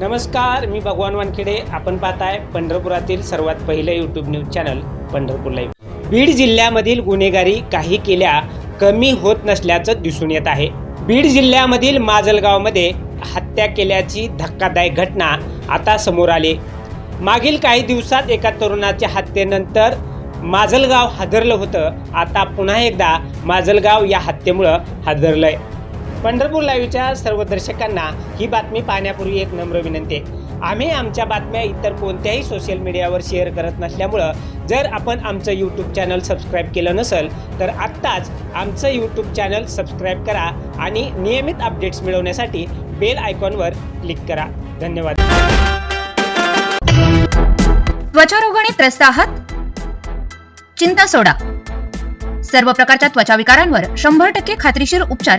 नमस्कार मी भगवान वानखेडे. आपण पाहताय पंढरपुरातील सर्वात पहिलं YouTube news channel Pandharpur live Beed जिल्ह्यामधील गुन्हेगारी काही केल्या कमी होत नसल्याचं दिसून येत आहे. बीड जिल्ह्यामधील माजलगावमध्ये हत्या केल्याची धक्कादायक घटना आता समोर आली. मागील काही दिवसात एका तरुणाच्या हत्येनंतर माजलगाव हादरलं होतं. आता पुन्हा एकदा माजलगाव या हत्येमुळं हादरलंय. पंढरपूर लाईव्हच्या सर्व दर्शकांना ही बातमी पाहण्यापूर्वी एक नम्र विनंती आहे. आम्ही आमच्या बातम्या इतर कोणत्याही सोशल मीडियावर शेअर करत नसल्यामुळं जर आपण आमचं यूट्यूब चॅनल सबस्क्राईब केलं नसेल तर आत्ताच आमचं यूट्यूब चॅनल सबस्क्राईब करा आणि नियमित अपडेट्स मिळवण्यासाठी बेल आयकॉनवर क्लिक करा. धन्यवाद. त्वचारोगाने त्रस्त आहात? चिंता सोडा. सर्व प्रकारच्या त्वचा विकारांवर शंभर टक्के खात्रीशीर उपचार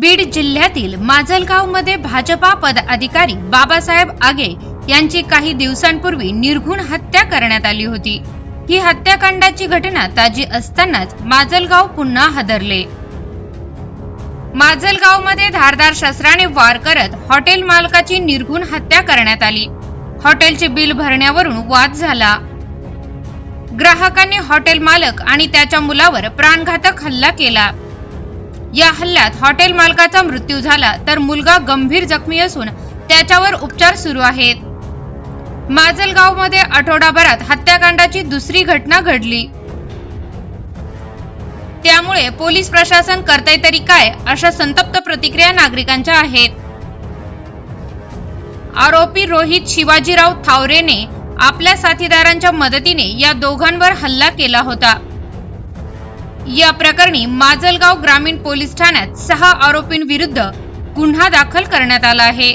बीड जिल्ह्यातील माजलगावमध्ये भाजपा पदाधिकारी बाबासाहेब आगे यांची काही दिवसांपूर्वी निर्घुण हत्या करण्यात आली होती. ही हत्याकांडाची घटना ताजी असतानाच माजलगाव पुन्हा हादरले. माजलगावमध्ये धारदार शस्त्राने वार करत हॉटेल मालकाची निर्घुण हत्या करण्यात आली. हॉटेलचे बिल भरण्यावरून वाद झाला. ग्राहकांनी हॉटेल मालक आणि त्याच्या मुलावर प्राणघातक हल्ला केला. या हल्ल्यात हॉटेल मालकाचा मृत्यू झाला तर मुलगा गंभीर जखमी असून त्याच्यावर उपचार सुरू आहेत. माजलगावमध्ये आठवडाभरात हत्याकांडाची दुसरी घटना घडली. त्यामुळे पोलीस प्रशासन करतय तरी काय अशा संतप्त प्रतिक्रिया नागरिकांच्या आहेत. आरोपी रोहित शिवाजीराव थावरेने आपल्या साथीदारांच्या मदतीने या दोघांवर हल्ला केला होता. या प्रकरणी माजलगाव ग्रामीण पोलीस ठाण्यात सहा आरोपींविरुद्ध गुन्हा दाखल करण्यात आला आहे.